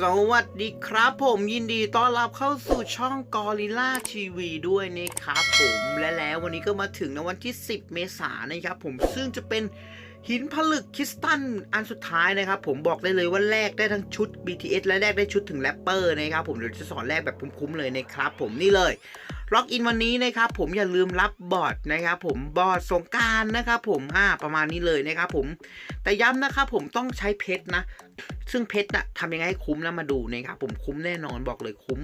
สวัสดีครับผมยินดีต้อนรับเข้าสู่ช่องกอริล่าทีวีด้วยนะครับผมและแล้ววันนี้ก็มาถึงในวันที่ 10 เมษายนนะครับผมซึ่งจะเป็น หินผลึกคริสตัลอันสุดท้ายนะครับ ผมบอกได้เลยว่าแลกได้ทั้งชุด BTS และแลกได้ชุดถึงแรปเปอร์นะครับผมเดี๋ยวจะสอนแลกแบบคุ้มๆเลยนะครับ ผมนี่เลยล็อกอินวันนี้นะครับผมอย่าลืมรับบอร์ดนะครับผมบอร์ดสงการนะครับผมอ่าประมาณนี้เลยนะครับผมแต่ย้ำนะครับผมต้องใช้เพชรนะ ซึ่งเพชรน่ะทำยังไงให้คุ้มนะมาดูนะครับผมคุ้มแน่นอนบอกเลยคุ้ม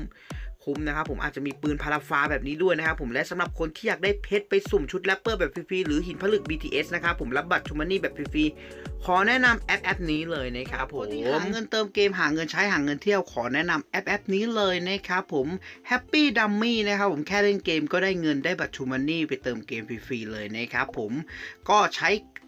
คุ้มนะครับผมอาจจะมีปืนพาราฟ้าแบบนี้ด้วยนะครับผมและสำหรับคนที่อยากได้เพชรไปสุ่มชุดแรปเปอร์แบบฟรีๆหรือหินผลึก BTS นะครับผมรับบัตรชูมันนี่แบบฟรีๆขอแนะนำแอปแอปนี้เลยนะครับผมหาเงินเติมเกมหาเงินใช้หาเงินเที่ยวขอแนะนำแอปแอปนี้เลยนะครับผม Happy Dummy นะครับผมแค่เล่นเกมก็ได้เงินได้บัตรชูมันนี่ไปเติมเกมฟรีๆเลยนะครับผมก็ใช้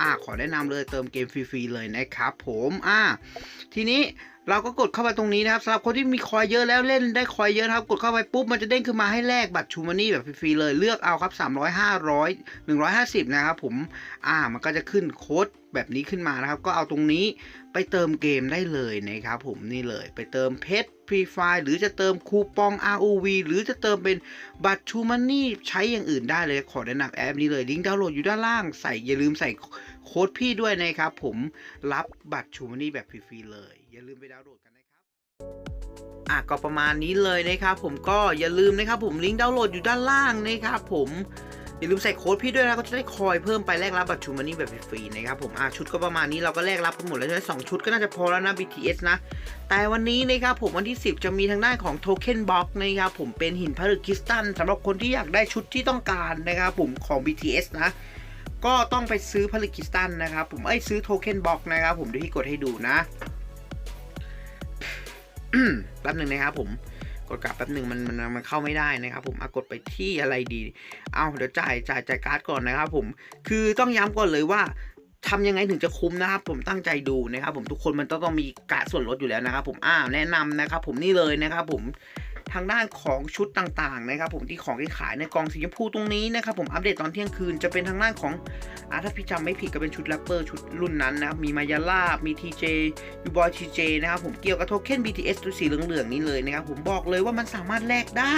อ่าขอแนะนำเลยเติมเกมฟรีๆเลยนะครับผมอ่าทีนี้เราก็กดเข้าไปตรงนี้นะครับสำหรับคนที่มีคอยเยอะแล้วเล่นได้คอยเยอะนะครับ กดเข้าไปปุ๊บมันจะเด้งขึ้นมาให้แลกบัตรชูมันนี่แบบฟรีๆเลยเลือกเอาครับ 300 500 150 นะครับผมอ่ามันก็จะขึ้นโค้ดแบบนี้ขึ้นมานะครับ ก็เอาตรงนี้ไปเติมเกมได้เลยนะครับผมนี่เลยไปเติมเพชรฟรีไฟหรือจะเติมคูปอง ROV หรือจะเติมเป็นบัตรชูมันนี่ใช้อย่างอื่นได้เลยขอแนะนำแอปนี้เลยลิงก์ดาวน์โหลดอยู่ด้านล่างใส่อย่าลืมใส่ โค้ดพี่ด้วยนะครับ ผมรับบัตรชูมันนี่แบบฟรีๆเลย อย่าลืมไปดาวน์โหลดกันนะครับอะก็ประมาณนี้เลยนะครับ ผมก็อย่าลืมนะครับ ผมลิงก์ดาวน์โหลดอยู่ด้านล่างนะครับผมอย่าลืมใส่โค้ดพี่ด้วยนะก็จะได้คอยเพิ่มไปแลกรับบัตรชูมันนี่แบบฟรีๆนะครับผมอะชุดก็ประมาณนี้เราก็แลกรับกันหมดแล้วใช่ไหมสองชุดก็น่าจะพอแล้วนะ BTS นะ แต่วันนี้นะครับผมวันที่ 10 จะมีทางด้านของโทเค็นบ็อกนะครับผมเป็นหินผลึกคริสตัลสำหรับคนที่อยากได้ชุดที่ต้องการนะครับผมของ BTS นะ ก็ต้องไปซื้อผลึกคริสตัลนะครับผมเอ้ยซื้อโทเค็นบ็อกนะครับผมเดี๋ยวพี่กดให้ดูนะแป๊บหนึ่งนะครับผมกดกลับแป๊บหนึ่งมันมันมันเข้าไม่ได้นะครับ ผมอากดไปที่อะไรดี เอาเดี๋ยวจ่ายจ่ายจ่ายการ์ดก่อนนะครับ ผมคือต้องย้ำก่อนเลยว่าทำยังไงถึงจะคุ้มนะครับผมตั้งใจดูนะครับ ผมทุกคนมันต้องต้องมีการดส่วนลดอยู่แล้วนะครับ ผมอ่าแนะนำนะครับ ผมนี่เลยนะครับ ผม ทางด้านของชุดต่างๆนะครับผมที่ของที่ขายในกล่องสีชมพูตรงนี้นะครับผมอัปเดตตอนเที่ยงคืนจะเป็นทางด้านของอาถ้าพี่จำไม่ผิดก็เป็นชุดแรปเปอร์ชุดรุ่นนั้นนะครับมีมายาล่ามีทีเจยูบอยทีเจนะครับผมเกี่ยวกับโทเค็น BTS ตัวสีเหลืองๆนี้เลยนะครับผมบอกเลยว่ามันสามารถแลกได้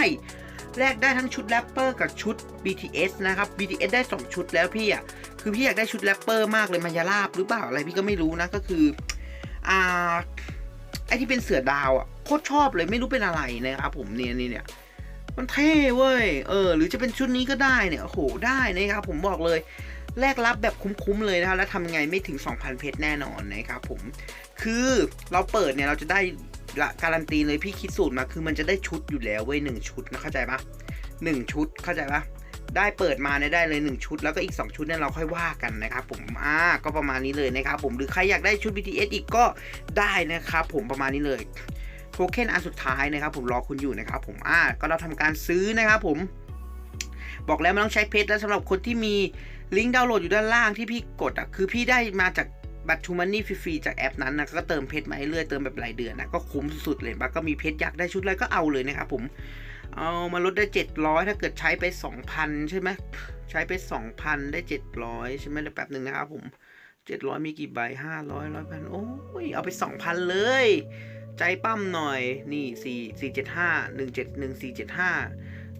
แลกได้ทั้งชุดแรปเปอร์กับชุด BTS นะครับ BTS ได้ 2 ชุดแล้วพี่อะ คือพี่อยากได้ชุดแรปเปอร์มากเลยมายาลาบหรือเปล่าอะไรพี่ก็ไม่รู้นะ ก็คือ อ่า อที่เป็นเสือดาวอะโคตรชอบเลยไม่รู้เป็นอะไรนะครับผมเนี่ยนี่เนี่ยมันเท่เว้ย เออ หรือจะเป็นชุดนี้ก็ได้เนี่ย โอ้โห ได้นะครับ ผมบอกเลย แลกรับแบบคุ้มๆเลยนะครับ แล้วทำไงไม่ถึง 2,000 เพชรแน่นอนนะครับผม คือเราเปิดเนี่ยเราจะได้ละการันตีเลยพี่คิดสูตรมา คือมันจะได้ชุดอยู่แล้วเว้ยหนึ่งชุดนะเข้าใจปะหนึ่งชุดเข้าใจปะ ได้เปิดมาเนี่ยได้เลย 1 ชุด แล้วก็อีก 2 ชุดเนี่ยเราค่อยว่ากันนะครับผมอ่าก็ประมาณนี้เลยนะครับผมหรือใครอยากได้ชุด BTS อีกก็ได้นะครับผมประมาณนี้เลยโทเค็นอันสุดท้ายนะครับผมรอคุณอยู่นะครับผมอ่าก็เราทำการซื้อนะครับผม บอกแล้วมันต้องใช้เพชรแล้วสำหรับคนที่มีลิงก์ดาวน์โหลดอยู่ด้านล่างที่พี่กดอะคือพี่ได้มาจากบัตรทูมันนี่ฟรีๆจากแอปนั้นนะก็เติมเพชรมาเรื่อยเติมแบบรายเดือนนะก็คุ้มสุดเลยบัก็มีเพชรอยากได้ชุดอะไรก็เอาเลยนะครับผม เอามาลดได้ 700 ถ้าเกิดใช้ไป 2,000 ใช่ไหมใช้ไป 2,000 ได้ 700 ใช่ไหมเดี๋ยวแป๊บหนึ่งนะครับผม 700 มีกี่ใบ 500 100พันโอ้ย เอาไป 2,000 เลย ใจปั้มหน่อย นี่ 4 4 7 5 1 7 1 4 7 5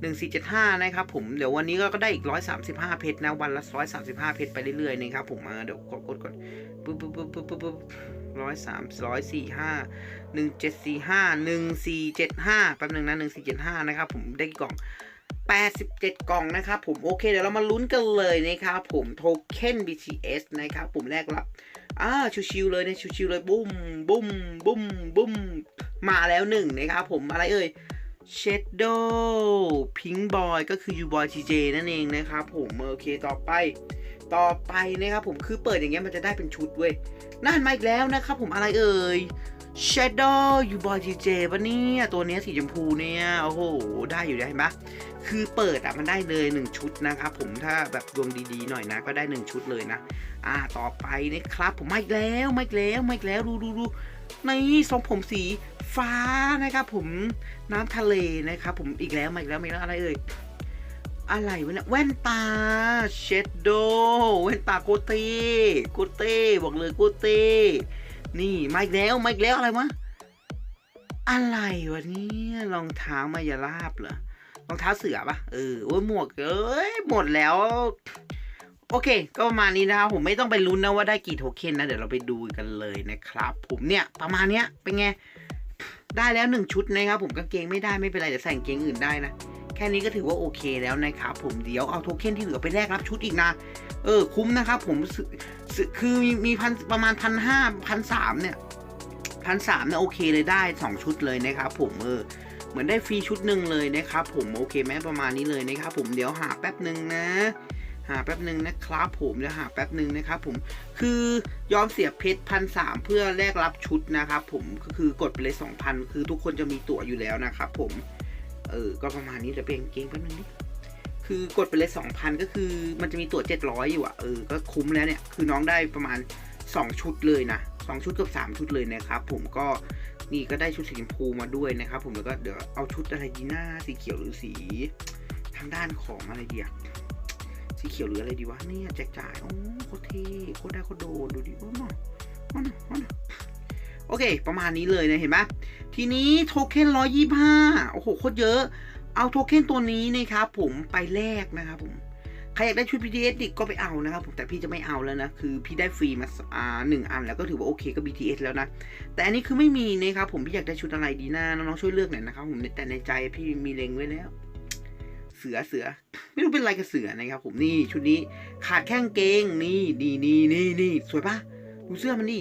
1475 นะครับผม เดี๋ยววันนี้ก็ได้อีก 135 เพชรนะ วันละ 135 เพชรไปเรื่อยๆนะครับผมเดี๋ยวกดกดกดปึ๊บปึ๊บปึ๊บปึ๊บปึ๊บปึ๊บ ร้อยสามร้อยสี่ห้าหนึ่งเจ็ดสี่ห้าหนึ่งสี่เจ็ดห้าแป๊บหนึ่งนะหนึ่งสี่เจ็ดห้านะครับผมได้กล่องแปดสิบเจ็ดกล่องนะครับผมโอเคเดี๋ยวเรามาลุ้นกันเลยนะครับผมโทเค็น BTS นะครับผมแรกรับอ่าชิวๆเลยนะชิวๆเลยบุ้มบุ้มบุ้มบุ้มมาแล้วหนึ่งนะครับผมอะไรเอ่ยเชดโดพิงบอยก็คือยูบอยทีเจนั่นเองนะครับผมโอเคต่อไป ต่อไปนะครับผมคือเปิดอย่างเงี้ยมันจะได้เป็นชุดเว้ยนั่นมาอีกแล้วนะครับผมอะไรเอ่ย Shadow ยูบอยทีเจปะเนี่ย ตัวเนี้ยสีชมพูเนี่ย โอ้โห ได้อยู่ได้เห็นปะคือเปิดอะมันได้เลย 1 ชุดนะครับผมถ้าแบบดวงดีๆหน่อยนะ ก็ได้ 1 ชุดเลยนะ อ่าต่อไปนะครับผมมาอีกแล้วมาอีกแล้วมาอีกแล้วดูดูดูในทรงผมสีฟ้านะครับผมน้ำทะเลนะครับผมอีกแล้วมาอีกแล้วมาอีกแล้วอะไรเอ่ย อะไรวะเนี่ยแว่นตาเชดโดแว่นตาโกเต้โกเต้บอกเลยโกเต้นี่มาอีกแล้วมาอีกแล้วอะไรวะอะไรวะเนี่ยรองเท้ามายาลาบเหรอรองเท้าเสือปะเออโอ้ยหมวกเอ้ยหมดแล้ว โอเค ก็ประมาณนี้นะครับผมไม่ต้องไปลุ้นนะว่าได้กี่โทเค็นนะ เดี๋ยวเราไปดูกันเลยนะครับ ผมเนี่ยประมาณเนี้ยเป็นไง ได้แล้วหนึ่งชุดนะครับผมกางเกงไม่ได้ไม่เป็นไรเดี๋ยวใส่กางเกงอื่นได้นะ ค่นี้ก็ถือว่าโอเคแล้วนะครับผมเดี๋ยวเอาโทเค็นที่เหลือไปแลกรับชุดอีกนะ เออคุ้มนะครับผมคือมีมีพันประมาณพันห้าพันสามเนี่ยพันสามเนี่ยโอเคเลยได้สองชุดเลยนะครับผมเออเหมือนได้ฟรีชุดหนึ่งเลยนะครับผมโอเคไหมประมาณนี้เลยนะครับผมเดี๋ยวหาแป๊บหนึ่งนะหาแป๊บหนึ่งนะครับผมเดี๋ยวหาแป๊บหนึ่งนะครับผมคือยอมเสียเพชรพันสามเพื่อแลกรับชุดนะครับผมก็คือกดไปเลยสองพันคือทุกคนจะมีตั๋วอยู่แล้วนะครับผม เออ ก็ประมาณนี้จะเป็นเกงแป๊บนึงดิคือกดไปเลยสองพันก็คือมันจะมีตั๋วเจ็ดร้อยอยู่อะเออ ก็คุ้มแล้วเนี่ย คือน้องได้ประมาณสองชุดเลยนะสองชุดกับสามชุดเลยนะครับ ผมก็นี่ก็ได้ชุดสีชมพูมาด้วยนะครับ ผมแล้วก็เดี๋ยวเอาชุดอะไรดีหน้าสีเขียวหรือสี ทางด้านของอะไรดีอะสีเขียวหรืออะไรดีวะเนี่ยแจกจ่ายโอ้โคตรเท่โคตรได้โคตรโดนดูดิว่ามามาหน่อยมาหน่อย โอเค ประมาณนี้เลยนะเห็นไหมทีนี้โทเค็นร้อยยี่ห้าโอ้โหโคตรเยอะ เอาโทเค็นตัวนี้นะครับผมไปแลกนะครับผมใครอยากได้ชุด BTS ดิก็ไปเอานะครับผมแต่พี่จะไม่เอาแล้วนะ คือพี่ได้ฟรีมาอ่าหนึ่งอันแล้วก็ถือว่าโอเคก็ BTS แล้วนะ แต่อันนี้คือไม่มีนะครับผมพี่อยากได้ชุดอะไรดีนะน้องๆช่วยเลือกหน่อยนะครับผมแต่ในใจพี่มีเล็งไว้แล้ว เสือเสือ ไม่รู้เป็นอะไรกับเสือนะครับผมนี่ชุดนี้ขาดแข้งเกงนี่นี่นี่นี่นี่สวยปะดูเสื้อมันดิ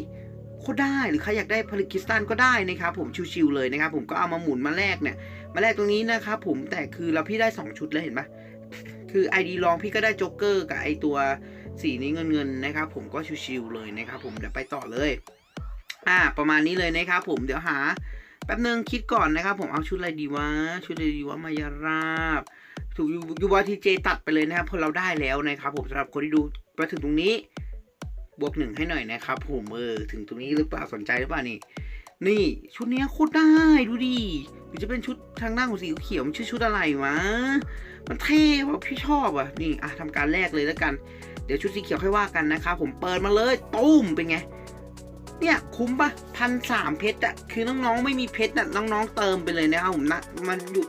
โคตรได้หรือใครอยากได้พาริคริสตันก็ได้นะครับผมชิวๆเลยนะครับผมก็เอามาหมุนมาแลกเนี่ยมาแลกตรงนี้นะครับผมแต่คือเราพี่ได้ 2 ชุดแล้วเห็นปะคือไอดีลองพี่ก็ได้โจ๊กเกอร์กับไอตัวสีนี้เงินๆนะครับผมก็ชิวๆเลยนะครับผมเดี๋ยวไปต่อเลยอ่าประมาณนี้เลยนะครับผมเดี๋ยวหาแป๊บนึงคิดก่อนนะครับผมเอาชุดอะไรดีวะชุดอะไรดีวะมายาราบถูกยูวาทีเจตัดไปเลยนะครับเพราะเราได้แล้วนะครับผมสำหรับคนที่ดูมาถึงตรงนี้ บวกหนึ่งให้หน่อยนะครับผมเออถึงตรงนี้หรือเปล่าสนใจหรือเปล่านี่ นี่ชุดนี้โคตรได้ดูดิหรือจะเป็นชุดทางด้านของสีเขียวมันชื่อชุดอะไรวะมันเท่ว่ะพี่ชอบอะนี่อะทำการแรกเลยแล้วกันเดี๋ยวชุดสีเขียวค่อยว่ากันนะครับผมเปิดมาเลยตุ้มเป็นไงเนี่ยคุ้มปะพันสามเพชรอะคือน้องๆไม่มีเพชรอะน้องๆเติมไปเลยนะครับผมนะมันอยู่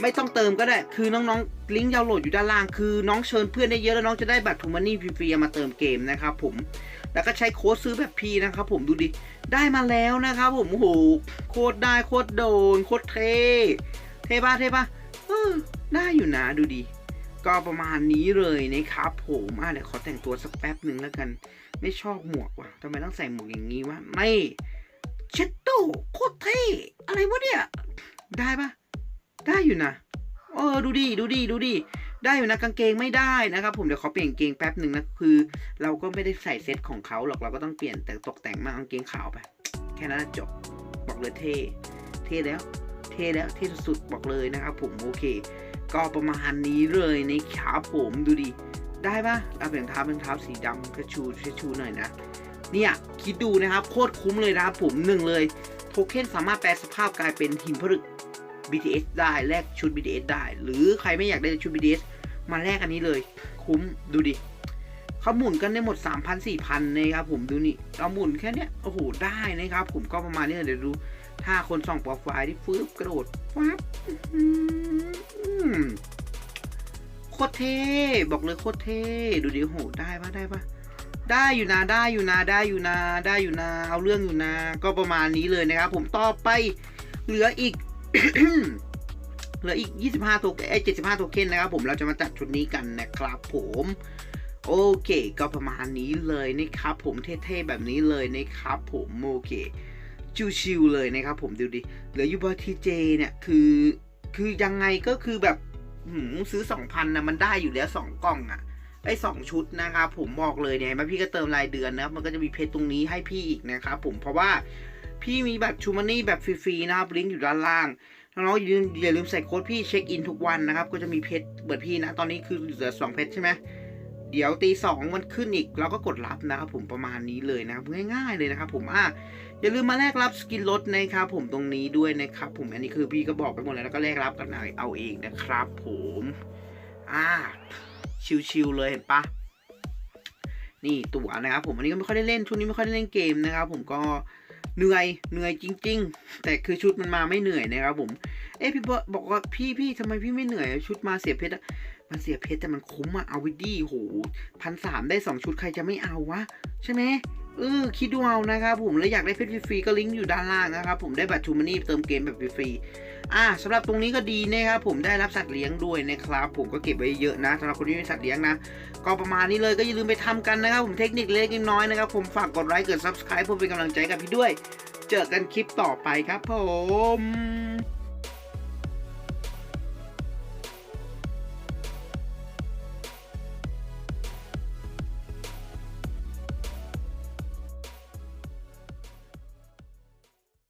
ไม่ต้องเติมก็ได้ คือน้องๆ ลิงก์ดาวน์โหลดอยู่ด้านล่างคือน้องเชิญเพื่อนได้เยอะแล้วน้องจะได้บัตรทูมันนี่ฟรีๆมาเติมเกมนะครับผมแล้วก็ใช้โค้ดซื้อแบบพีนะครับผมดูดิได้มาแล้วนะครับผมโอ้โหโคตรได้โคตรโดนโคตรเท่เท่ปะเท่ปะเออได้อยู่นะดูดิก็ประมาณนี้เลยนะครับผมอะเดี๋ยวขอแต่งตัวสักแป๊บหนึ่งแล้วกัน ไม่ชอบหมวกว่ะทำไมต้องใส่หมวกอย่างนี้วะไม่เช็ดโตโคตรเท่อะไรวะเนี่ยได้ปะได้อยู่นะ เออดูดิดูดิดูดิได้อยู่นะกางเกงไม่ได้นะครับ ผมเดี๋ยวขอเปลี่ยนกางเกงแป๊บหนึ่งนะคือ เราก็ไม่ได้ใส่เซ็ตของเขาหรอกเราก็ต้องเปลี่ยนแต่ตกแต่งมากกางเกงขาวไปแค่นั้นจบบอกเลยเท่เท่แล้วเท่แล้วเท่สุดๆบอกเลยนะครับ ผมโอเค ก็ประมาณนี้เลยนะครับผมดูดิได้ปะเอาเป็นเท้าเป็นเท้าสีดำกระชูกระชูหน่อยนะเนี่ยคิดดูนะครับโคตรคุ้มเลยนะครับผมหนึ่งเลยโทเค็นสามารถแปลสภาพกลายเป็นหินผลึก BTS ได้แลกชุด BTS ได้ หรือใครไม่อยากได้ชุด BTS มาแลกอันนี้เลย คุ้มดูดิเขาหมุนกันได้หมด 3,000 4,000นะครับผมดูนี่เราหมุนแค่นี้โอ้โหได้นะครับ ผมก็ประมาณนี้เดี๋ยวดู ถ้าคนส่องโปรไฟล์ที่ฟื้บกระโดดฟับโคตรเท่บอกเลยโคตรเท่ดูดิโอ้โหได้ปะได้ปะได้อยู่นะได้อยู่นะได้อยู่นะได้อยู่นะเอาเรื่องอยู่นะก็ประมาณนี้เลยนะครับ ผมต่อไปเหลืออีก เหลืออีก 25 โทเค็นไอ้75 โทเค็นนะครับผม เราจะมาจัดชุดนี้กันนะครับผมโอเค ก็ประมาณนี้เลยนะครับผมเท่ๆแบบนี้เลยนะครับผมโอเคชิวๆเลยนะครับผมดูดิเหลือยูบอทีเจเนี่ยคือคือยังไงก็คือแบบหืมซื้อ 2,000นะมันได้อยู่แล้ว 2 กล่องอะไอ้สองชุดนะครับผมบอกเลยเนี่ยเห็นไหมพี่ก็เติมรายเดือนนะครับมันก็จะมีเพชรตรงนี้ให้พี่อีกนะครับผมเพราะว่า พี่มีบัตรชูมันนี่แบบฟรีๆนะครับลิงก์อยู่ด้านล่างน้องๆอย่าลืมอย่าลืมใส่โค้ดพี่เช็คอินทุกวันนะครับ ก็จะมีเพชรเบิดพี่นะ ตอนนี้คือเหลือสองเพชรใช่ไหมเดี๋ยวตีสองมันขึ้นอีกเราก็กดรับนะครับผมประมาณนี้เลยนะครับง่าย ๆเลยนะครับผมอะอย่าลืมมาแลกรับสกินลดนะครับผมตรงนี้ด้วยนะครับผมอันนี้คือพี่ก็บอกไปหมดแล้วแล้วก็แลกรับกันเอาเองนะครับ ผมอ่าชิวๆเลยเห็นปะนี่ตั๋วนะครับผมอันนี้ก็ไม่ค่อยได้เล่นช่วงนี้ไม่ค่อยได้เล่นเกมนะครับผมก็ เหนื่อยเหนื่อยจริง ๆ แต่คือชุดมันมาไม่เหนื่อยนะครับผม เอ้พี่บอกบอกว่าพี่พี่ทำไมพี่ไม่เหนื่อย ชุดมาเสียเพชรอะมันเสียเพชรแต่มันคุ้มอะเอาวิดี้โหพันสามได้สองชุดใครจะไม่เอาวะ ใช่ไหม เออคิดดูเอานะครับผมแล้วอยากได้เพชรฟรีก็ลิงก์อยู่ด้านล่างนะครับผมได้บัตรทูมานี่เติมเกมแบบฟรีอ่าสำหรับตรงนี้ก็ดีนะครับผมได้รับสัตว์เลี้ยงด้วยนะครับผมก็เก็บไว้เยอะนะสำหรับคนที่มีสัตว์เลี้ยงนะ ก็ประมาณนี้เลยก็อย่าลืมไปทำกันนะครับผมเทคนิคเล็กน้อยนะครับผมฝากกดไลค์กด subscribe เพื่อเป็นกำลังใจกับพี่ด้วย เจอกันคลิปต่อไปครับผม